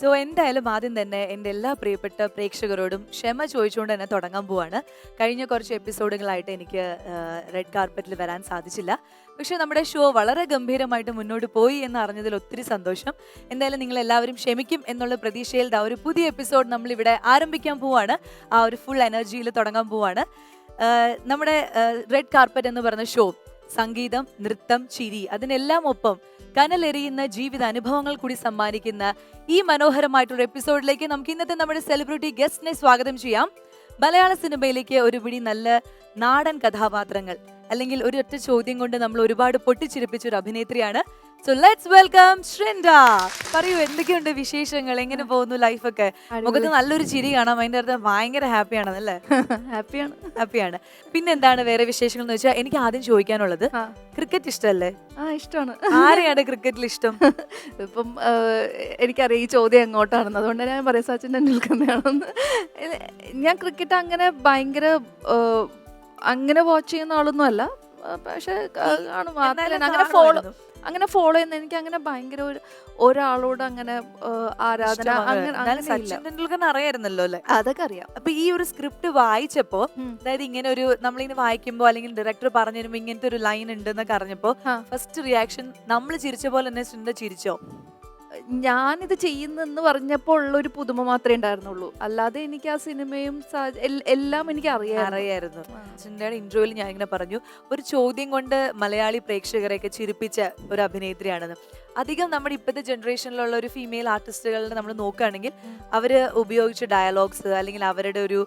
So എന്തായാലും ആദ്യം തന്നെ എന്റെ എല്ലാ പ്രിയപ്പെട്ട പ്രേക്ഷകരോടും ക്ഷമ ചോദിച്ചുകൊണ്ട് തന്നെ തുടങ്ങാൻ പോവാണ്. കഴിഞ്ഞ കുറച്ച് എപ്പിസോഡുകളായിട്ട് എനിക്ക് റെഡ് കാർപ്പറ്റിൽ വരാൻ സാധിച്ചില്ല. പക്ഷേ നമ്മുടെ ഷോ വളരെ ഗംഭീരമായിട്ട് മുന്നോട്ട് പോയി എന്ന് അറിഞ്ഞതിൽ ഒത്തിരി സന്തോഷം. എന്തായാലും നിങ്ങൾ എല്ലാവരും ക്ഷമിക്കും എന്നുള്ള പ്രതീക്ഷയിൽ ആ ഒരു പുതിയ എപ്പിസോഡ് നമ്മളിവിടെ ആരംഭിക്കാൻ പോവാണ്. ആ ഒരു ഫുൾ എനർജിയിൽ തുടങ്ങാൻ പോവാണ്. നമ്മുടെ റെഡ് കാർപ്പറ്റ് എന്ന് പറഞ്ഞ ഷോ സംഗീതം നൃത്തം ചിരി അതിനെല്ലാം ഒപ്പം കനലെറിയുന്ന ജീവിത അനുഭവങ്ങൾ കൂടി സമ്മാനിക്കുന്ന ഈ മനോഹരമായിട്ടുള്ള എപ്പിസോഡിലേക്ക് നമുക്ക് ഇന്നത്തെ നമ്മുടെ സെലിബ്രിറ്റി ഗസ്റ്റിനെ സ്വാഗതം ചെയ്യാം. മലയാള സിനിമയിലേക്ക് ഒരു പിടി നല്ല നാടൻ കഥാപാത്രങ്ങൾ അല്ലെങ്കിൽ ഒരൊറ്റ ചോദ്യം കൊണ്ട് നമ്മൾ ഒരുപാട് പൊട്ടിച്ചിരിപ്പിച്ച ഒരു അഭിനേത്രിയാണ് സോ ലെറ്റ്സ് വെൽക്കം ശ്രിൻഡ പറയൂ എന്തൊക്കെയുണ്ട് വിശേഷങ്ങൾ? എങ്ങനെ പോകുന്നു ലൈഫൊക്കെ മുഖത്ത് നല്ലൊരു ചിരി കാണാം. അതിന്റെ അർത്ഥം ഭയങ്കര ഹാപ്പിയാണെന്നല്ലേ ഹാപ്പിയാണ് ഹാപ്പിയാണ് പിന്നെ എന്താണ് വേറെ വിശേഷങ്ങൾ എന്ന് വെച്ചാൽ എനിക്ക് ആദ്യം ചോദിക്കാനുള്ളത്. ക്രിക്കറ്റ് ഇഷ്ടമല്ലേ ആ ഇഷ്ടമാണ്. ആരെയാണ് ക്രിക്കറ്റിൽ ഇഷ്ടം? ഇപ്പം എനിക്കറിയാം ഈ ചോദ്യം എങ്ങോട്ടാണെന്ന്. അതുകൊണ്ട് ഞാൻ പറയാം സച്ചിൻ ടെണ്ടുൽക്കറിനെയാണെന്ന്. ഞാൻ ക്രിക്കറ്റ് അങ്ങനെ ഭയങ്കര അങ്ങനെ വാച്ച് ചെയ്യുന്ന ആളൊന്നും അല്ല. പക്ഷെ കാണും അങ്ങനെ ഫോളോ അങ്ങനെ ഫോളോ ചെയ്യുന്ന എനിക്ക് അങ്ങനെ ഭയങ്കര ഒരു ഒരാളോട് അങ്ങനെ ആരാധന അങ്ങനെ എന്നാലും സച്ചിൻ ടെണ്ടുൽക്കറിനെ അറിയായിരുന്നല്ലോ അല്ലെ? അതൊക്കെ അറിയാം. അപ്പൊ ഈ ഒരു സ്ക്രിപ്റ്റ് വായിച്ചപ്പോ അതായത് ഇങ്ങനെ ഒരു നമ്മളിങ്ങനെ വായിക്കുമ്പോ അല്ലെങ്കിൽ ഡയറക്ടർ പറഞ്ഞു തരുമ്പോ ഇങ്ങനത്തെ ഒരു ലൈൻ ഉണ്ട് എന്നൊക്കെ അറിഞ്ഞപ്പോ ഫസ്റ്റ് റിയാക്ഷൻ നമ്മൾ ചിരിച്ച പോലെ തന്നെ ചിന്ത ചിരിച്ചോ? ഞാനിത് ചെയ്യുന്നെന്ന് പറഞ്ഞപ്പോൾ ഉള്ള ഒരു പുതുമ മാത്രമേ ഉണ്ടായിരുന്നുള്ളൂ. അല്ലാതെ എനിക്ക് ആ സിനിമയും എല്ലാം എനിക്ക് അറിയാം അറിയായിരുന്നു. ഇന്റർവ്യൂവിൽ ഞാൻ ഇങ്ങനെ പറഞ്ഞു ഒരു ചോദ്യം കൊണ്ട് മലയാളി പ്രേക്ഷകരെയൊക്കെ ചിരിപ്പിച്ച ഒരു അഭിനേത്രിയാണെന്ന്. അധികം നമ്മുടെ ഇപ്പോഴത്തെ ജനറേഷനിലുള്ള ഒരു ഫീമെയിൽ ആർട്ടിസ്റ്റുകളെ നമ്മൾ നോക്കുകയാണെങ്കിൽ അവർ ഉപയോഗിച്ച ഡയലോഗ്സ് അല്ലെങ്കിൽ അവരുടെ ഒരു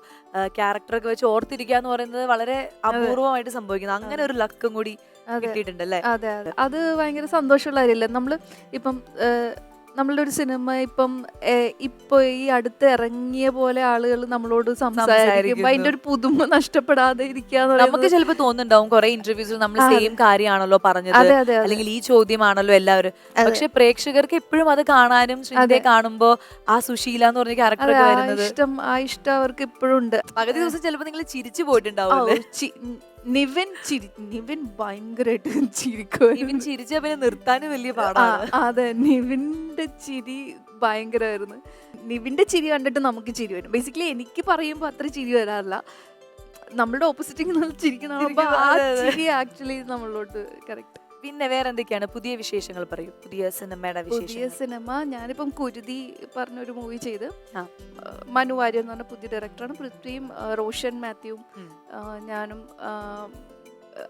ക്യാരക്ടറൊക്കെ വെച്ച് ഓർത്തിരിക്കുക എന്ന് പറയുന്നത് വളരെ അപൂർവമായിട്ട് സംഭവിക്കുന്നത് അങ്ങനെ ഒരു ലക്കും കൂടി കിട്ടിയിട്ടുണ്ടല്ലേ അതെ അതെ. അത് ഭയങ്കര സന്തോഷമുള്ള കാര്യമല്ലേ? നമ്മൾ ഇപ്പം നമ്മളുടെ ഒരു സിനിമ ഇപ്പം ഇപ്പോ ഈ അടുത്ത് ഇറങ്ങിയ പോലെ ആളുകൾ നമ്മളോട് സംസാരിക്കുമ്പോ അതിന്റെ ഒരു പുതുമ നഷ്ടപ്പെടാതെ ഇരിക്കുക നമുക്ക് ചിലപ്പോ ചിലപ്പോൾ തോന്നുന്നുണ്ടാവും. കുറെ ഇന്റർവ്യൂസിൽ നമ്മൾ. സെയിം കാര്യമാണല്ലോ പറഞ്ഞത്. അല്ലെങ്കിൽ ഈ ചോദ്യമാണല്ലോ എല്ലാവരും. പക്ഷെ പ്രേക്ഷകർക്ക് എപ്പോഴും അത് കാണാനും ശ്രീതയെ കാണുമ്പോ ആ സുശീല എന്ന് പറഞ്ഞ ക്യാരക്ടർ വരുന്നത്. ഇഷ്ടം ആ ഇഷ്ടം അവർക്ക് ഇപ്പോഴും ഉണ്ട്. പകുതി ദിവസം ചിലപ്പോ നിങ്ങൾ ചിരിച്ചു പോയിട്ടുണ്ടാവും നിവിൻ ചിരി നിവിൻ ഭയങ്കരമായിട്ട് ചിരിക്കും ചിരിച്ച പിന്നെ നിർത്താനും വലിയ പാടാണ്. അതെ നിവിന്റെ ചിരി ഭയങ്കരമായിരുന്നു നിവിന്റെ ചിരി കണ്ടിട്ട് നമുക്ക് ചിരി വരും. ബേസിക്കലി എനിക്ക് പറയുമ്പോൾ അത്ര ചിരി വരാറില്ല. നമ്മളുടെ ഓപ്പോസിറ്റിങ് നമ്മൾ ചിരിക്കണം ആ. ചിരി ആക്ച്വലി നമ്മളോട്ട് കറക്റ്റ് പിന്നെ വേറെ എന്തൊക്കെയാണ് പുതിയ വിശേഷങ്ങൾ പറയൂ? പുതിയ സിനിമയുടെ പുതിയ സിനിമ ഞാനിപ്പം കുരുതി പറഞ്ഞൊരു മൂവി ചെയ്ത്. ആ, മനു വാര്യർ എന്ന് പറഞ്ഞ പുതിയ ഡയറക്ടറാണ് പൃഥ്വിയും ആ, റോഷൻ മാത്യുവും ഉം. ആ, ഞാനും ആ,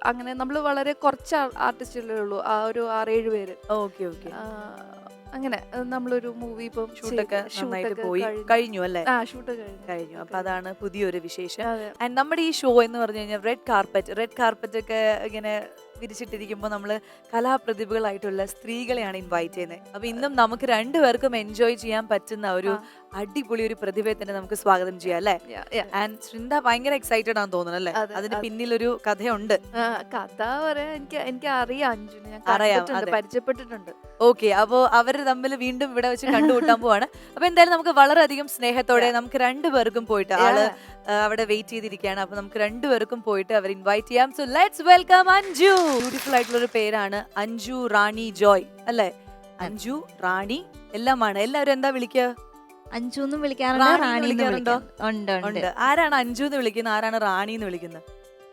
അങ്ങനെ നമ്മൾ വളരെ കുറച്ച് ആർട്ടിസ്റ്റുകളേ ഉള്ളൂ. ആ ഒരു ആറേഴ് പേര്. Okay okay. ആ, അങ്ങനെ ആ, നമ്മളൊരു മൂവി ഇപ്പം ഷൂട്ടൊക്കെ ചെയ്ത്. നന്നായിട്ട് ഷൂട്ടൊക്കെ പോയി. കഴിഞ്ഞു. കഴിഞ്ഞു അല്ലേ? ആ ഷൂട്ട് കഴിഞ്ഞു. കഴിഞ്ഞു. അപ്പൊ അതാണ് പുതിയൊരു വിശേഷം. അതെ. ആൻഡ് നമ്മുടെ ഈ ഷോ എന്ന് പറഞ്ഞു കഴിഞ്ഞാൽ റെഡ് കാർപ്പറ്റ് റെഡ് കാർപ്പറ്റ് ഒക്കെ ഇങ്ങനെ വിരിച്ചിട്ടിരിക്കുമ്പോൾ നമ്മൾ കലാപ്രതിഭകളായിട്ടുള്ള സ്ത്രീകളെയാണ് ഇൻവൈറ്റ് ചെയ്യുന്നത് അപ്പൊ ഇന്നും നമുക്ക് രണ്ടുപേർക്കും എൻജോയ് ചെയ്യാൻ പറ്റുന്ന ഒരു അടിപൊളി ഒരു പ്രതിഭയെ തന്നെ നമുക്ക് സ്വാഗതം ചെയ്യാം അല്ലേ. ആൻഡ് ശൃന്ദ ഭയങ്കര എക്സൈറ്റഡ് ആണെന്ന് തോന്നുന്നു അല്ലേ? അതെ, അതിന് അതെ. പിന്നിലൊരു കഥയുണ്ട്. കഥ പറയാൻ എനിക്ക് എനിക്ക് അറിയാം അഞ്ജുനെ അറിയാം, പരിചയപ്പെട്ടിട്ടുണ്ട്. ഓക്കെ അപ്പോ അവർ തമ്മിൽ വീണ്ടും ഇവിടെ വെച്ച് കണ്ടുകൂട്ടാൻ പോവാണ്. അപ്പൊ എന്തായാലും നമുക്ക് വളരെയധികം സ്നേഹത്തോടെ നമുക്ക് രണ്ടുപേർക്കും പോയിട്ട് ആൾ അവിടെ വെയിറ്റ് ചെയ്തിരിക്കുകയാണ്. അപ്പൊ നമുക്ക് രണ്ടുപേർക്കും പോയിട്ട് അവർ ഇൻവൈറ്റ് ചെയ്യാം. So let's welcome Anju. Beautiful ആയിട്ടുള്ള ഒരു പേരാണ് അഞ്ജു റാണി ജോയ് അല്ലേ? അഞ്ജു റാണി എല്ലാമാണ്. എല്ലാവരും എന്താ വിളിക്ക? അഞ്ജു എന്നും വിളിക്കാറുണ്ട് റാണി വിളിക്കാറുണ്ടോ? ഉണ്ട് ഉണ്ട്. ആരാണ് അഞ്ജു എന്ന് വിളിക്കുന്നത്? ആരാണ് റാണി എന്ന് വിളിക്കുന്നത്?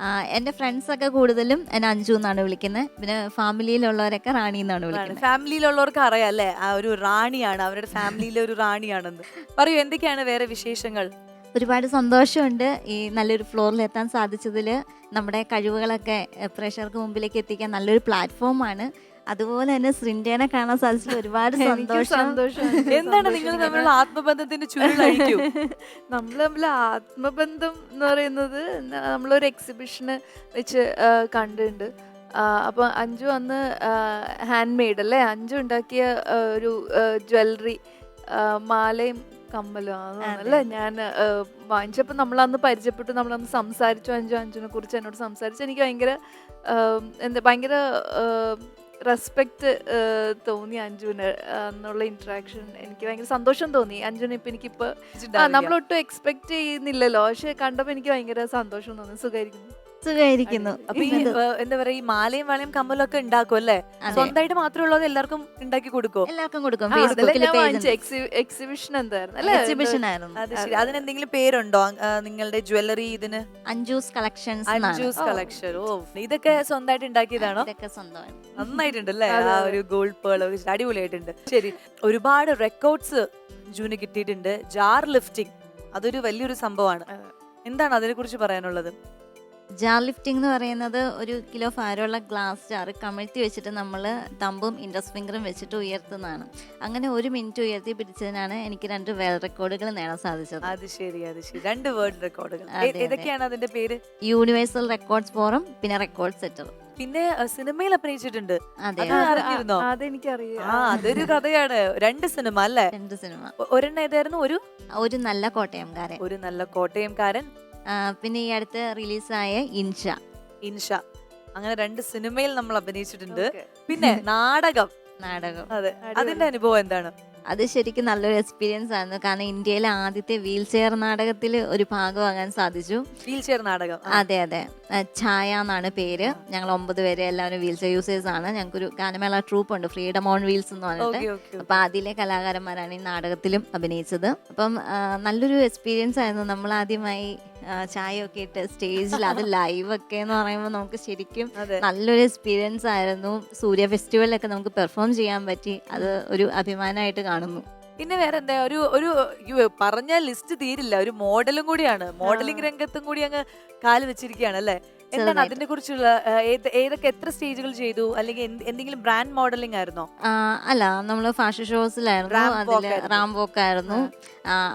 ആ എന്റെ ഫ്രണ്ട്സ് ഒക്കെ കൂടുതലും എന്നെ അഞ്ചു എന്നാണ് വിളിക്കുന്നത്. പിന്നെ ഫാമിലിയിലുള്ളവരൊക്കെ റാണി എന്നാണ് വിളിക്കുന്നത്. ഫാമിലിയിലുള്ളവർക്ക് അറിയാം അല്ലേ? ആ ഒരു റാണിയാണ് അവരുടെ ഫാമിലിയിലെ ഒരു റാണിയാണെന്ന്. പറയൂ എന്തൊക്കെയാണ് വേറെ വിശേഷങ്ങൾ? ഒരുപാട് സന്തോഷമുണ്ട് ഈ നല്ലൊരു ഫ്ലോറിൽ എത്താൻ സാധിച്ചതിൽ. നമ്മുടെ കഴിവുകളൊക്കെ പ്രഷർക്ക് പ്രേക്ഷകർക്ക് മുമ്പിലേക്ക് എത്തിക്കാൻ നല്ലൊരു പ്ലാറ്റ്ഫോമാണ്. അതുപോലെ തന്നെ ശ്രിൻഡേനെ കാണാൻ സാധിച്ചത് ഒരുപാട് സന്തോഷം. സന്തോഷം എന്താണ് നിങ്ങൾ തമ്മിലുള്ള ആത്മബന്ധത്തിന്റെ ചുരുളഴിക്കൂ നമ്മൾ തമ്മിൽ ആത്മബന്ധം എന്ന് പറയുന്നത് നമ്മളൊരു എക്സിബിഷന് വെച്ച് കണ്ടുണ്ട് കണ്ടിട്ടുണ്ട്. ആ, അപ്പൊ അഞ്ചു അന്ന് ഹാൻഡ് മെയ്ഡ് അല്ലേ? അഞ്ചു ഉണ്ടാക്കിയ ഒരു ജ്വല്ലറി മാലയും കമ്മലും. ആണെന്ന് ഞാൻ വാങ്ങിച്ചപ്പോൾ നമ്മൾ അന്ന് പരിചയപ്പെട്ടു. നമ്മൾ അന്ന് സംസാരിച്ചു അഞ്ചു അഞ്ചിനെ കുറിച്ച് എന്നോട് സംസാരിച്ചു എനിക്ക് ഭയങ്കര എന്താ ഭയങ്കര റെസ്പെക്റ്റ് തോന്നി അഞ്ജുവിന് എന്നുള്ള ഇന്ററാക്ഷൻ എനിക്ക് ഭയങ്കര സന്തോഷം തോന്നി. അഞ്ജുവിന് ഇപ്പൊ എനിക്കിപ്പോ നമ്മളൊട്ടും എക്സ്പെക്ട് ചെയ്യുന്നില്ലല്ലോ. പക്ഷെ കണ്ടപ്പോൾ എനിക്ക് ഭയങ്കര സന്തോഷം തോന്നി. സുഖമായിരിക്കുന്നു സുഖമായിരിക്കുന്നു അപ്പൊ ഈ എന്താ? പറയാ ഈ മാലയും വളയും കമ്മലും ഒക്കെ ഉണ്ടാക്കും അല്ലേ അതെ. സ്വന്തമായിട്ട് മാത്രമേ ഉള്ളത് എല്ലാവർക്കും ഉണ്ടാക്കി കൊടുക്കും എല്ലാവർക്കും കൊടുക്കും. ആ, ഫേസ്ബുക്കിൽ പേജ് എക്സിബിഷൻ എന്തായിരുന്നു അല്ലേ? എക്സിബിഷൻ ആയിരുന്നു. അത് ശരി. അതിനെന്തെങ്കിലും പേരുണ്ടോ? ആ, നിങ്ങളുടെ ജ്വല്ലറി ഇതിന്? അഞ്ജൂസ് കളക്ഷൻസ് അഞ്ജൂസ് കളക്ഷൻ ഓ. ഇതൊക്കെ സ്വന്തമായിട്ട് ഉണ്ടാക്കിയതാണോ? ഇതൊക്കെ സ്വന്തമാണ് നന്നായിട്ടുണ്ടല്ലേ? ആ ഒരു ഗോൾഡ് പേൾ അടിപൊളിയായിട്ടുണ്ട്. ശരി. ഒരുപാട് റെക്കോർഡ്സ് ജൂന് കിട്ടിയിട്ടുണ്ട്. ജാർ ലിഫ്റ്റിംഗ് അതൊരു വലിയൊരു സംഭവമാണ്. എന്താണ് അതിനെ കുറിച്ച് പറയാനുള്ളത്? ജാർ ലിഫ്റ്റിംഗ് എന്ന് പറയുന്നത് ഒരു കിലോ ഭാരമുള്ള ഗ്ലാസ് ജാർ കമിഴ്ത്തി വെച്ചിട്ട് നമ്മൾ തമ്പും ഇൻഡസ് ഫിംഗറും വെച്ചിട്ട് ഉയർത്തുന്നതാണ്. അങ്ങനെ ഒരു മിനിറ്റ് ഉയർത്തി പിടിച്ചതിനാണ് എനിക്ക് രണ്ട് വേൾഡ് റെക്കോർഡുകൾ നേടാൻ സാധിച്ചത്. അത് ശരി അത് ശരി. രണ്ട് വേൾഡ് റെക്കോർഡുകൾ. ഏതൊക്കെയാണ് അതിന്റെ പേര്? യൂണിവേഴ്സൽ റെക്കോർഡ്സ് ഫോറം പിന്നെ റെക്കോർഡ് സെറ്റർ. പിന്നെ സിനിമയിൽ അഭിനയിച്ചിട്ടുണ്ട്. അതെ അത് അറിഞ്ഞിരുന്നോ? അതെനിക്കറിയാം. ആ അതൊരു കഥയാണ്. രണ്ട് സിനിമ അല്ലേ? രണ്ട് സിനിമ. ഒരെണ്ണം ഏതായിരുന്നു? ഒരു? ഒരു നല്ല കോട്ടയംകാരൻ. ഒരു നല്ല കോട്ടയംകാരൻ. പിന്നെ ഈ അടുത്ത് റിലീസായ ഇൻഷ. ഇൻഷ. അങ്ങനെ രണ്ട് സിനിമയിൽ നമ്മൾ അഭിനയിച്ചിട്ടുണ്ട്. പിന്നെ നാടകം. നാടകം. അതെ. അതിന്റെ അനുഭവം എന്താണ്? അത് ശരിക്കും നല്ലൊരു എക്സ്പീരിയൻസ് ആയിരുന്നു. കാരണം ഇന്ത്യയിലെ ആദ്യത്തെ വീൽ ചെയർ നാടകത്തിൽ ഒരു ഭാഗമാകാൻ സാധിച്ചു. വീൽ ചെയർ നാടകം. അതെ അതെ. ഛായ എന്നാണ് പേര്. ഞങ്ങൾ ഒമ്പത് പേര് എല്ലാവരും വീൽ ചെയർ യൂസേഴ്സ് ആണ് ഞങ്ങൾക്കൊരു ഗാനമേള ട്രൂപ്പ് ഉണ്ട്. ഫ്രീഡം ഓൺ വീൽസ് എന്ന് പറഞ്ഞിട്ട്. അപ്പൊ അതിലെ കലാകാരന്മാരാണ് ഈ നാടകത്തിലും അഭിനയിച്ചത്. അപ്പം നല്ലൊരു എക്സ്പീരിയൻസ് ആയിരുന്നു. നമ്മൾ ആദ്യമായി ചായയൊക്കെ ഇട്ട് സ്റ്റേജിൽ അത് ലൈവ് ഒക്കെ എന്ന് പറയുമ്പോൾ നമുക്ക് ശരിക്കും നല്ലൊരു എക്സ്പീരിയൻസ് ആയിരുന്നു. സൂര്യ ഫെസ്റ്റിവലൊക്കെ നമുക്ക് പെർഫോം ചെയ്യാൻ പറ്റി. അത് ഒരു അഭിമാനമായിട്ട് കാണുന്നു. പിന്നെ വേറെ എന്താ ഒരു ഒരു പറഞ്ഞ ലിസ്റ്റ് തീരില്ല. ഒരു മോഡലും കൂടിയാണ്. മോഡലിംഗ് രംഗത്തും കൂടി അങ്ങ് കാൽ വെച്ചിരിക്കുകയാണ് അല്ലേ? എന്താണ്. അതിനെ കുറിച്ചുള്ള ഏതൊക്കെ എത്ര സ്റ്റേജുകൾ ചെയ്തു? അല്ലെങ്കിൽ എന്തെങ്കിലും ബ്രാൻഡ് മോഡലിംഗ് ആയിരുന്നോ? അല്ല നമ്മൾ ഫാഷൻ ഷോസിലായിരുന്നു അതിൽ. റാം വോക്ക് ആയിരുന്നു.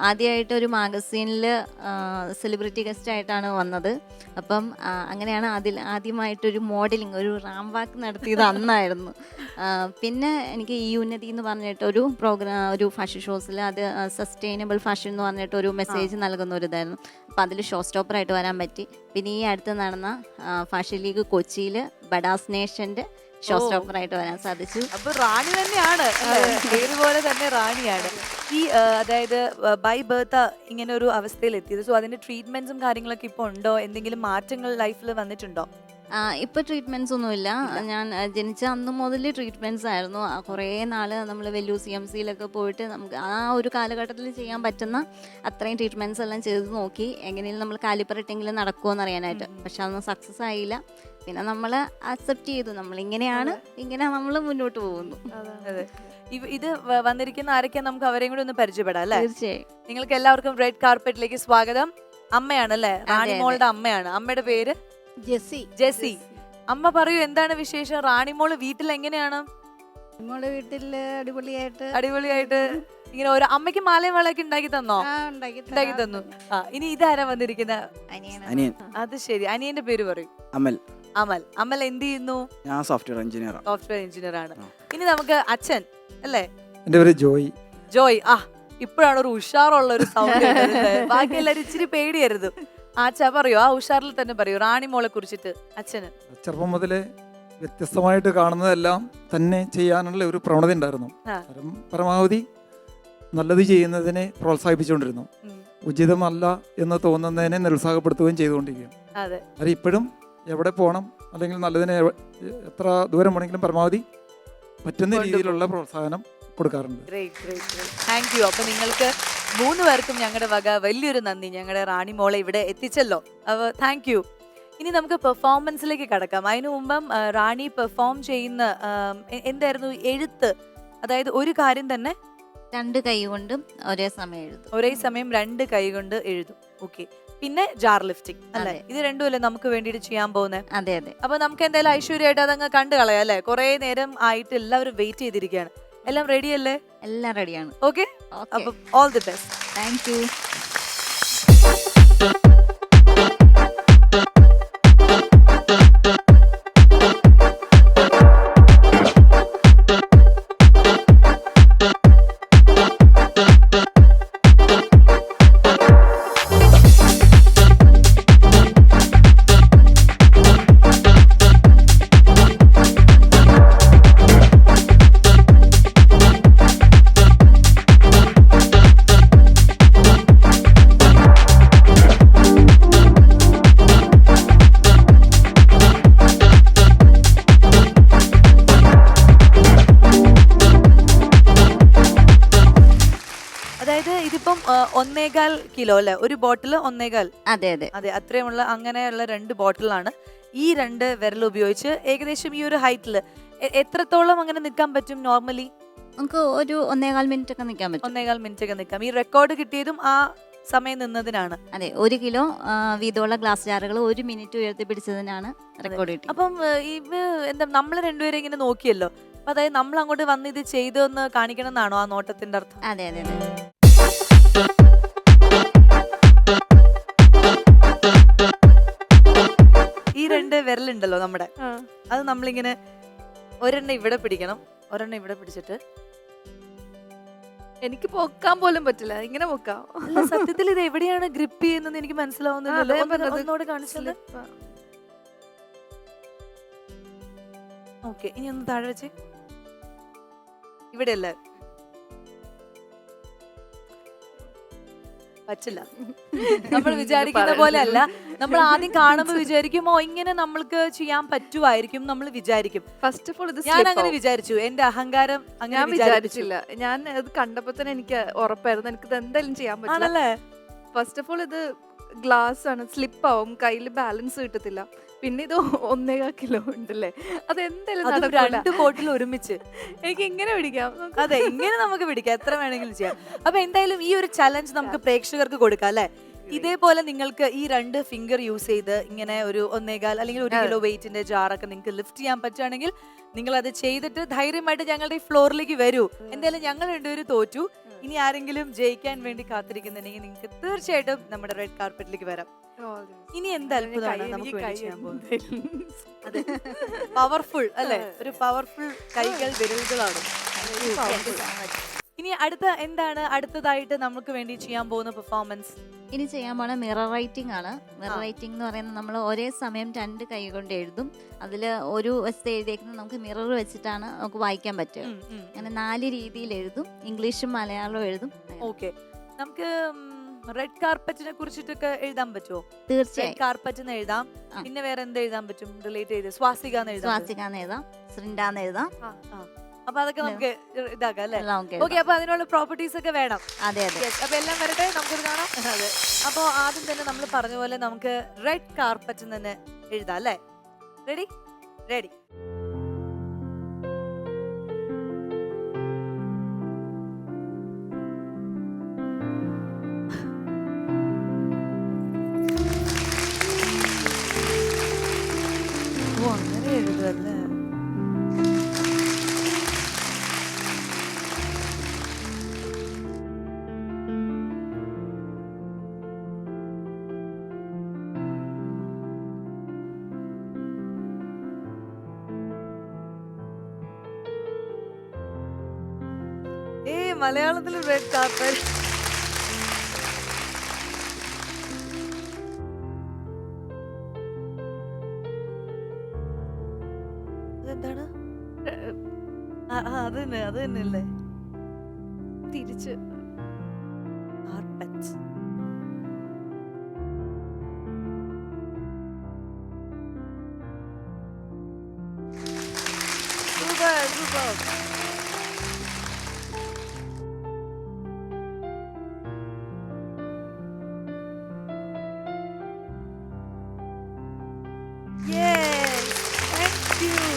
ആദ്യമായിട്ട് ഒരു മാഗസീനിൽ സെലിബ്രിറ്റി ഗസ്റ്റ് ആയിട്ടാണ് വന്നത്. അപ്പം അങ്ങനെയാണ് അതിൽ ആദ്യമായിട്ടൊരു മോഡലിംഗ് ഒരു റാം വാക്ക് നടത്തിയത് അന്നായിരുന്നു. പിന്നെ എനിക്ക് ഈ ഉന്നതി എന്ന് പറഞ്ഞിട്ട് ഒരു പ്രോഗ്രാം ഒരു ഫാഷൻ ഷോസിൽ അത് സസ്റ്റൈനബിൾ ഫാഷൻ എന്ന് പറഞ്ഞിട്ട് ഒരു മെസ്സേജ് നൽകുന്ന ഒരു ഇതായിരുന്നു. അപ്പം അതിൽ ഷോ സ്റ്റോപ്പറായിട്ട് വരാൻ പറ്റി. പിന്നെ ഈ അടുത്ത് നടന്ന ഫാഷൻ ലീഗ് കൊച്ചിയിൽ ബഡാസ് നേഷന്റെ ഷോ സ്റ്റോപ്പർ ആയിട്ട് വരാൻ സാധിച്ചു. അപ്പൊ റാണി തന്നെയാണ്. പേരുപോലെ പേര് പോലെ തന്നെ റാണിയാണ്. ഈ അതായത് ബൈ ബർത്ത് ഇങ്ങനെ ഒരു അവസ്ഥയിൽ എത്തിയത് സോ അതിന്റെ ട്രീറ്റ്മെന്റ്സും കാര്യങ്ങളൊക്കെ ഇപ്പൊ ഉണ്ടോ? എന്തെങ്കിലും മാറ്റങ്ങൾ ലൈഫിൽ വന്നിട്ടുണ്ടോ? ഇപ്പൊ ട്രീറ്റ്മെന്റ്സ് ഒന്നുമില്ല. ഞാൻ ജനിച്ച അന്ന് മുതൽ ട്രീറ്റ്മെന്റ്സ് ആയിരുന്നു. കുറേ നാൾ നമ്മൾ വെല്ലൂർ സി എം സിയിലൊക്കെ പോയിട്ട് നമുക്ക് ആ ഒരു കാലഘട്ടത്തിൽ ചെയ്യാൻ പറ്റുന്ന അത്രയും ട്രീറ്റ്മെന്റ്സ് എല്ലാം ചെയ്ത് നോക്കി. എങ്ങനെയും നമ്മൾ കാലിപ്പറട്ടെങ്കിലും നടക്കുമോ അറിയാനായിട്ട് പക്ഷെ അതൊന്നും സക്സസ് ആയില്ല. പിന്നെ നമ്മൾ അക്സെപ്റ്റ് ചെയ്തു. നമ്മൾ ഇങ്ങനെയാണ് ഇങ്ങനെ നമ്മൾ മുന്നോട്ട് പോകുന്നു. ഇത് വന്നിരിക്കുന്ന ആരൊക്കെയാ നമുക്ക് അവരെയും കൂടി ഒന്ന് പരിചയപ്പെടാം അല്ലേ? തീർച്ചയായും. നിങ്ങൾക്ക് എല്ലാവർക്കും റെഡ് കാർപ്പറ്റിലേക്ക് സ്വാഗതം. അമ്മയാണ് അല്ലേ റാണി. മോളുടെ അമ്മയാണ്. അമ്മയുടെ പേര്? ജെസ്സി. ജെസി അമ്മ പറയൂ എന്താണ് വിശേഷം? റാണിമോൾ വീട്ടിൽ എങ്ങനെയാണ് നമ്മുടെ വീട്ടിൽ അടിപൊളിയായിട്ട് അടിപൊളിയായിട്ട് ഇങ്ങനെ ഒരു അമ്മയ്ക്ക് മാലയും വളയൊക്കെ ഉണ്ടാക്കി തന്നോ? ഉണ്ടാക്കി തന്നു ആ ഇനി ഇതാരാ. അനിയൻ. അത് ശരി. അനിയന്റെ പേര് പറയൂ. അമൽ. അമൽ. അമൽ എന്ത് ചെയ്യുന്നു? ഞാൻ സോഫ്റ്റ്വെയർ എഞ്ചിനീയറാണ് സോഫ്റ്റ്വെയർ എഞ്ചിനീയർ ആണ് ഇനി നമുക്ക് അച്ഛൻ അല്ലേ? എന്റെ പേര് ജോയ്. ജോയ്. ആ ഇപ്പോഴാണ് ഒരു ഉഷാറുള്ള ഒരു സൗണ്ട് ബാക്കി എല്ലാരും ഇച്ചിരി പേടിയരുത്. ആച്ചാ പറയോ ആ ഉഷാറിൽ തന്നെ പറയൂ റാണി മോളെ കുറിച്ചിട്ട് അച്ഛന്. ചെറുപ്പം മുതലേ വ്യത്യസ്തമായിട്ട് കാണുന്നതെല്ലാം തന്നെ ചെയ്യാനുള്ള ഒരു പ്രവണത ഉണ്ടായിരുന്നു. പരമാവധി നല്ലത് ചെയ്യുന്നതിനെ പ്രോത്സാഹിപ്പിച്ചുകൊണ്ടിരുന്നു. ഉചിതമല്ല എന്ന് തോന്നുന്നതിനെ നിരുത്സാഹപ്പെടുത്തുകയും ചെയ്തുകൊണ്ടിരിക്കും അതെ. ഇപ്പോഴും എവിടെ പോകണം അല്ലെങ്കിൽ നല്ലതിനെ എത്ര ദൂരം വേണമെങ്കിലും പരമാവധി പറ്റുന്ന രീതിയിലുള്ള പ്രോത്സാഹനം കൊടുക്കാറുണ്ട്. Great great great thank you അപ്പൊ നിങ്ങൾക്ക് മൂന്ന് പേർക്കും ഞങ്ങളുടെ വക വലിയൊരു നന്ദി. ഞങ്ങളുടെ റാണി മോളെ ഇവിടെ എത്തിച്ചല്ലോ. അപ്പോൾ താങ്ക് യു ഇനി നമുക്ക് പെർഫോമൻസിലേക്ക് കടക്കാം. അതിനു മുമ്പം റാണി പെർഫോം ചെയ്യുന്ന എന്തായിരുന്നു? എഴുത്ത്. അതായത് ഒരു കാര്യം തന്നെ രണ്ട് കൈ കൊണ്ടും ഒരേ സമയം എഴുതും. ഒരേ സമയം രണ്ട് കൈ കൊണ്ട് എഴുതും. ഓക്കെ പിന്നെ ജാർ ലിഫ്റ്റിംഗ് അല്ലെ? ഇത് ഇത് രണ്ടുമല്ലേ നമുക്ക് വേണ്ടിയിട്ട് ചെയ്യാൻ പോകുന്നത് അതെ അതെ. അപ്പൊ നമുക്ക് എന്തായാലും ഐശ്വര്യമായിട്ട് അതങ്ങ് കണ്ടു കളയാം അല്ലെ? കുറെ നേരം ആയിട്ട് എല്ലാവരും വെയിറ്റ് ചെയ്തിരിക്കുകയാണ്. എല്ലാം റെഡി അല്ലേ? എല്ലാം റെഡിയാണ് okay all the best thank you ഒന്നേകാൽ കിലോ അല്ലെ? ഒരു ബോട്ടിൽ ഒന്നേകാൽ. അതെ അതെ. അതെ അത്രയുമുള്ള അങ്ങനെയുള്ള രണ്ട് ബോട്ടിലാണ് ഈ രണ്ട് വിരൽ ഉപയോഗിച്ച് ഏകദേശം ഈ ഒരു ഹൈറ്റിൽ എത്രത്തോളം അങ്ങനെ നിൽക്കാൻ പറ്റും നോർമലി നമുക്ക് ഒരു ഒന്നേകാൽ മിനിറ്റ് ഒക്കെ നിൽക്കാൻ പറ്റും. ഒന്നേകാൽ മിനിറ്റ് ഒക്കെ നിൽക്കാം. ഈ റെക്കോർഡ് കിട്ടിയതും ആ സമയം നിന്നതിനാണ്. അതെ ഒരു കിലോ വീതമുള്ള ഗ്ലാസ് ജാറുകൾ ഒരു മിനിറ്റ് ഉയർത്തി പിടിച്ചതിനാണ് റെക്കോർഡ് കിട്ടിയത്. അപ്പം ഇത് എന്താ നമ്മൾ രണ്ടുപേരെ ഇങ്ങനെ നോക്കിയല്ലോ. അപ്പൊ അതായത് നമ്മൾ അങ്ങോട്ട് വന്ന് ഇത് ചെയ്തെന്ന് കാണിക്കണം എന്നാണോ ആ നോട്ടത്തിന്റെ അർത്ഥം? അതെ അതെ അതെ. വിരലുണ്ടല്ലോ നമ്മുടെ. അത് നമ്മളിങ്ങനെ ഒരെണ്ണം ഇവിടെ പിടിക്കണം. ഒരെണ്ണം ഇവിടെ പിടിച്ചിട്ട് എനിക്ക് പൊക്കാൻ പോലും പറ്റില്ല. ഇങ്ങനെ പൊക്കാം. സത്യത്തിൽ ഇത് എവിടെയാണ് ഗ്രിപ്പ് ചെയ്യുന്നത് എനിക്ക് മനസ്സിലാവുന്നില്ല കാണിച്ചത്. ഓക്കെ ഇനി ഒന്ന് താഴെ വെച്ച്. ഇവിടെ പറ്റില്ല. നമ്മൾ വിചാരിക്കുന്ന. പോലെ അല്ല നമ്മൾ ആദ്യം കാണുമ്പോൾ വിചാരിക്കും ഓ ഇങ്ങനെ നമ്മൾക്ക് ചെയ്യാൻ പറ്റുമായിരിക്കും നമ്മൾ വിചാരിക്കും. ഫസ്റ്റ് ഓഫ് ഓൾ ഇത് ഞാൻ അങ്ങനെ. വിചാരിച്ചു. എന്റെ അഹങ്കാരം ഞാൻ വിചാരിച്ചു വിചാരിച്ചില്ല. ഞാൻ അത് കണ്ടപ്പോ തന്നെ എനിക്ക് ഉറപ്പായിരുന്നു. എനിക്ക് ഇത് എന്തായാലും ചെയ്യാൻ പറ്റില്ല. ഫസ്റ്റ് ഓഫ് ഓൾ ഇത് ഗ്ലാസ് ആണ്. സ്ലിപ്പ് ആവും. കയ്യിൽ ബാലൻസ് കിട്ടത്തില്ല. പിന്നെ ഇത് ഒന്നേകാ കിലോ ഉണ്ടല്ലേ? അത് എന്തായാലും രണ്ട് ബോട്ടിൽ ഒരുമിച്ച്. എനിക്ക് ഇങ്ങനെ പിടിക്കാം. അതെ ഇങ്ങനെ നമുക്ക് പിടിക്കാം. എത്ര വേണമെങ്കിലും ചെയ്യാം. അപ്പൊ എന്തായാലും ഈ ഒരു ചലഞ്ച് നമുക്ക് പ്രേക്ഷകർക്ക് കൊടുക്കാം അല്ലെ? ഇതേപോലെ നിങ്ങൾക്ക് ഈ രണ്ട് ഫിംഗർ യൂസ് ചെയ്ത് ഇങ്ങനെ ഒരു ഒന്നേകാൽ അല്ലെങ്കിൽ ഒരു കിലോ വെയിറ്റിന്റെ ജാറൊക്കെ നിങ്ങൾക്ക് ലിഫ്റ്റ് ചെയ്യാൻ പറ്റുകയാണെങ്കിൽ നിങ്ങൾ അത് ചെയ്തിട്ട് ധൈര്യമായിട്ട് ഞങ്ങളുടെ ഈ ഫ്ലോറിലേക്ക് വരൂ. എന്തായാലും ഞങ്ങൾ രണ്ടുപേരും തോറ്റു. ഇനി ആരെങ്കിലും ജയിക്കാൻ വേണ്ടി കാത്തിരിക്കുന്നുണ്ടെങ്കിൽ നിങ്ങൾക്ക് തീർച്ചയായിട്ടും നമ്മുടെ റെഡ് കാർപ്പറ്റിലേക്ക് വരാം. ഇനി എന്ത് അത്ഭുതമാണ് നമുക്ക് വേണ്ടി ചെയ്യാൻ പോകുന്നത്? അതെ. പവർഫുൾ അല്ലെ? ഒരു പവർഫുൾ കൈകൾ വിരലുകളാണ്. ഇനി അടുത്ത എന്താണ് അടുത്തതായിട്ട് നമുക്ക് വേണ്ടി ചെയ്യാൻ പോകുന്ന പെർഫോമൻസ് ഇനി ചെയ്യാൻ പോണ മിറർ റൈറ്റിംഗ് ആണ്. മിറർ റൈറ്റിംഗ് എന്ന് പറയുന്നത് നമ്മൾ ഒരേ സമയം രണ്ട് കൈ കൊണ്ട് എഴുതും. അതിൽ ഒരു വശത്ത് എഴുതിയേക്കുന്നത് നമുക്ക് മിറർ വെച്ചിട്ടാണ് നമുക്ക് വായിക്കാൻ പറ്റുക. അങ്ങനെ നാല് രീതിയിൽ എഴുതും. ഇംഗ്ലീഷും മലയാളവും എഴുതും. ഓക്കെ നമുക്ക് റെഡ് കാർപ്പറ്റിനെ കുറിച്ചിട്ടൊക്കെ എഴുതാൻ പറ്റുമോ റെഡ് തീർച്ചയായും കാർപ്പറ്റ് എന്ന് എഴുതാം. ആ. പിന്നെ വേറെ എന്ത് എഴുതാൻ പറ്റും? റിലേറ്റ് ചെയ്ത്. സ്വാസിക എന്ന് എഴുതാം. സ്വാസികാന്ന് എഴുതാം. എഴുതാം. അപ്പൊ അതൊക്കെ നമുക്ക് ഇതാക്കാം അല്ലെ? എല്ലാം നമുക്ക് ഓക്കെ എഴുതാം. അപ്പൊ അതിനുള്ള പ്രോപ്പർട്ടീസ് ഒക്കെ വേണം. അതെ അതെ. Yes, അപ്പൊ എല്ലാം വരട്ടെ? നമുക്കത് കാണാം. അതെ. അപ്പൊ ആദ്യം തന്നെ നമ്മൾ പറഞ്ഞ പോലെ നമുക്ക് റെഡ് കാർപ്പറ്റ് തന്നെ എഴുതാം അല്ലേ? റെഡി റെഡി അങ്ങനെ എഴുതല്ലേ ഏ മലയാളത്തിൽ റെഡ് കാർപ്പറ്റ് ആ, അത് തന്നെ അത് തന്നെ അല്ലേ? തിരിച്ച്. Yes, thank സൂപ്പർ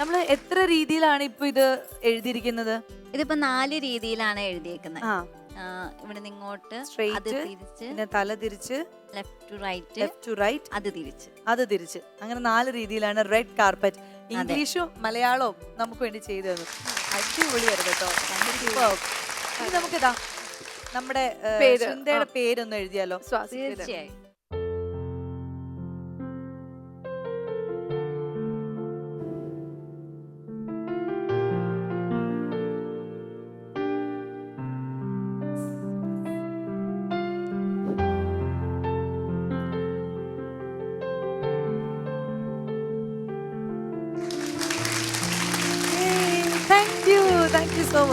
നമ്മൾ എത്ര രീതിയിലാണ് ഇപ്പൊ ഇത് എഴുതിയിരിക്കുന്നത്? ഇതിപ്പോ നാല് രീതിയിലാണ് എഴുതിയേക്കുന്നത്. ആ. ഇവിടെ ഇങ്ങോട്ട് അത് സ്ട്രെയിറ്റ് തിരിച്ച് പിന്നെ തല തിരിച്ച് left to right left to right അത് തിരിച്ച്. അത് തിരിച്ച്. അങ്ങനെ നാല് രീതിയിലാണ് റെഡ് കാർപ്പറ്റ് ഇംഗ്ലീഷും മലയാളവും നമുക്ക് വേണ്ടി ചെയ്തു തന്നു അടിപൊളിയായിരുന്നു കേട്ടോ. Superb. ഇനി നമുക്കിതാ നമ്മുടെ ഏഹ്, പേര്. പേരൊന്ന് എഴുതിയാലോ? തീർച്ചയായും.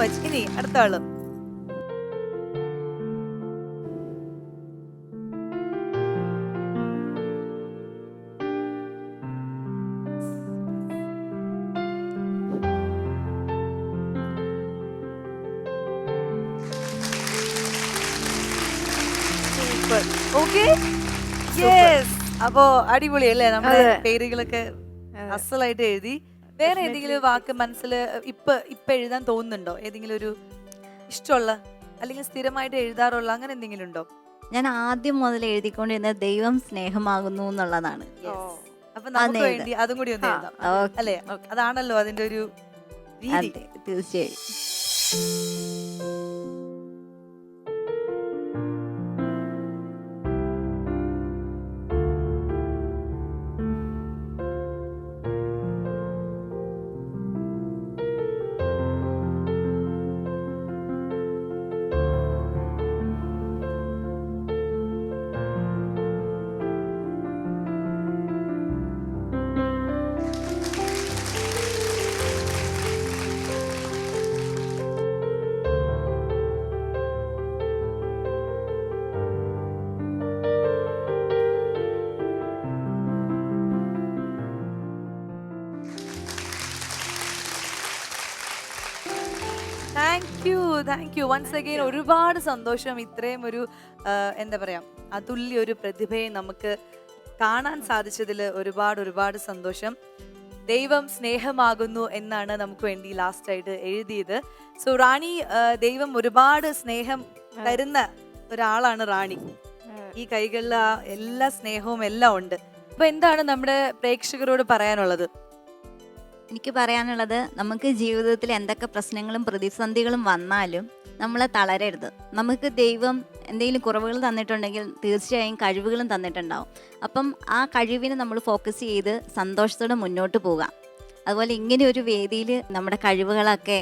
മച്ച് ഇനി അടുത്താൾ യെസ് അപ്പോ അടിപൊളി അല്ലേ നമ്മുടെ പേരുകളൊക്കെ അസലായിട്ട് എഴുതി. വേറെ ഏതെങ്കിലും വാക്ക് മനസ്സിൽ ഇപ്പൊ ഇപ്പൊ എഴുതാൻ തോന്നുന്നുണ്ടോ? ഏതെങ്കിലും ഒരു ഇഷ്ടമുള്ള അല്ലെങ്കിൽ സ്ഥിരമായിട്ട് എഴുതാറുള്ള അങ്ങനെ എന്തെങ്കിലും ഉണ്ടോ? ഞാൻ ആദ്യം മുതൽ എഴുതിക്കൊണ്ടിരുന്നത് ദൈവം സ്നേഹമാകുന്നു എന്നുള്ളതാണ്. അപ്പൊ നമുക്ക് വേണ്ടി അതും കൂടി ഒന്ന് എഴുതാം. അല്ലേ? അതാണല്ലോ അതിന്റെ ഒരു രീതി. തീർച്ചയായും. Thank you thank you once again ഒരുപാട് സന്തോഷം. ഇത്രയും ഒരു എന്താ പറയാ അതുല്യ ഒരു പ്രതിഭയെ നമുക്ക് കാണാൻ സാധിച്ചതിൽ ഒരുപാട് ഒരുപാട് സന്തോഷം. ദൈവം സ്നേഹമാകുന്നു എന്നാണ് നമുക്ക് വേണ്ടി ലാസ്റ്റ് ആയിട്ട് എഴുതിയത്. സോ റാണി ദൈവം ഒരുപാട് സ്നേഹം തരുന്ന ഒരാളാണ് റാണി. ഈ കൈകളിൽ എല്ലാ സ്നേഹവും എല്ലാം ഉണ്ട്. അപ്പൊ എന്താണ് നമ്മുടെ പ്രേക്ഷകരോട് പറയാനുള്ളത്? എനിക്ക് പറയാനുള്ളത് നമുക്ക് ജീവിതത്തിൽ എന്തൊക്കെ പ്രശ്നങ്ങളും പ്രതിസന്ധികളും വന്നാലും നമ്മളെ തളരരുത്. നമുക്ക് ദൈവം എന്തെങ്കിലും കുറവുകൾ തന്നിട്ടുണ്ടെങ്കിൽ തീർച്ചയായും കഴിവുകളും തന്നിട്ടുണ്ടാവും. അപ്പം ആ കഴിവിനെ നമ്മൾ ഫോക്കസ് ചെയ്ത് സന്തോഷത്തോടെ മുന്നോട്ട് പോകാം അതുപോലെ ഇങ്ങനെ ഒരു വേദിയിൽ നമ്മുടെ കഴിവുകളൊക്കെ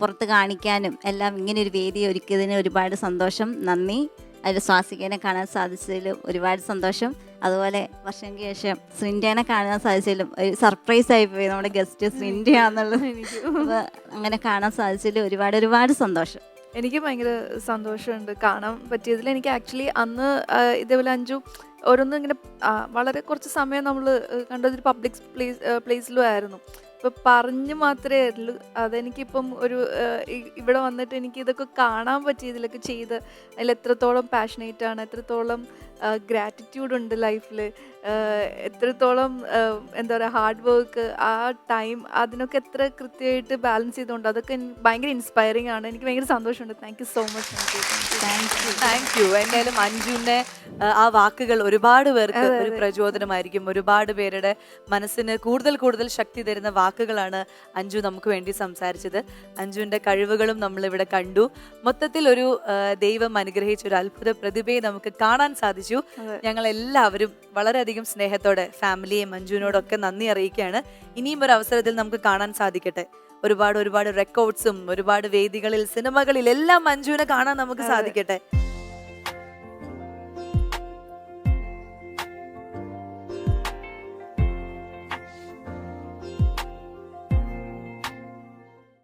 പുറത്ത് കാണിക്കാനും എല്ലാം ഇങ്ങനെ ഒരു വേദി ഒരുക്കിയതിന് ഒരുപാട് സന്തോഷം. നന്ദി. അതിൽ സ്വാസികനെ കാണാൻ സാധിച്ചതിലും ഒരുപാട് സന്തോഷം. അതുപോലെ വർഷം ശേഷം സ്രിൻഡേനെ കാണാൻ സാധിച്ചതിലും ഒരു സർപ്രൈസ് ആയിപ്പോയി നമ്മുടെ ഗസ്റ്റ് ശ്രിന്റയാന്നുള്ളത് എനിക്ക്. അങ്ങനെ കാണാൻ സാധിച്ചതിൽ ഒരുപാട് ഒരുപാട് സന്തോഷം. എനിക്ക് ഭയങ്കര സന്തോഷമുണ്ട് കാണാൻ പറ്റിയതിൽ. എനിക്ക് ആക്ച്വലി അന്ന് ഇതേപോലെ അഞ്ചു ഓരോന്നും ഇങ്ങനെ വളരെ കുറച്ച് സമയം നമ്മൾ കണ്ടതൊരു പബ്ലിക് പ്ലേസ് പ്ലേസിലും ആയിരുന്നു. ഇപ്പം പറഞ്ഞു മാത്രമേ ഉള്ളൂ. അതെനിക്കിപ്പം ഒരു ഇവിടെ വന്നിട്ട് എനിക്ക് ഇതൊക്കെ കാണാൻ പറ്റി ഇതിലൊക്കെ ചെയ്ത് അതിൽ എത്രത്തോളം പാഷനേറ്റ് ആണ് എത്രത്തോളം ഗ്രാറ്റിറ്റ്യൂഡ് ഉണ്ട് ലൈഫിൽ എത്രത്തോളം എന്താ പറയുക ഹാർഡ് വർക്ക് ആ ടൈം അതിനൊക്കെ എത്ര കൃത്യമായിട്ട് ബാലൻസ് ചെയ്തുകൊണ്ട് അതൊക്കെ ഭയങ്കര ഇൻസ്പയറിംഗ് ആണ്. എനിക്ക് ഭയങ്കര സന്തോഷമുണ്ട്. Thank you so much thank you thank you എന്തായാലും അഞ്ജുവിന്റെ ആ, വാക്കുകൾ ഒരുപാട് പേർക്ക് ഒരു. പ്രചോദനമായിരിക്കും. ഒരുപാട് പേരുടെ മനസ്സിന് കൂടുതൽ കൂടുതൽ ശക്തി തരുന്ന വാക്കുകളാണ് അഞ്ജു നമുക്ക് വേണ്ടി സംസാരിച്ചത്. അഞ്ജുവിന്റെ കഴിവുകളും നമ്മളിവിടെ കണ്ടു. മൊത്തത്തിൽ ഒരു ദൈവം അനുഗ്രഹിച്ച ഒരു അത്ഭുത പ്രതിഭയെ നമുക്ക് കാണാൻ സാധിച്ചു. ഞങ്ങൾ എല്ലാവരും വളരെയധികം സ്നേഹത്തോടെ ഫാമിലിയെ മഞ്ജുവിനോടൊക്കെ നന്ദി അറിയിക്കുകയാണ്. ഇനിയും ഒരു അവസരത്തിൽ നമുക്ക് കാണാൻ സാധിക്കട്ടെ. ഒരുപാട് ഒരുപാട് റെക്കോർഡ്സും ഒരുപാട് വേദികളിൽ സിനിമകളിൽ എല്ലാം മഞ്ജുവിനെ കാണാൻ നമുക്ക് സാധിക്കട്ടെ.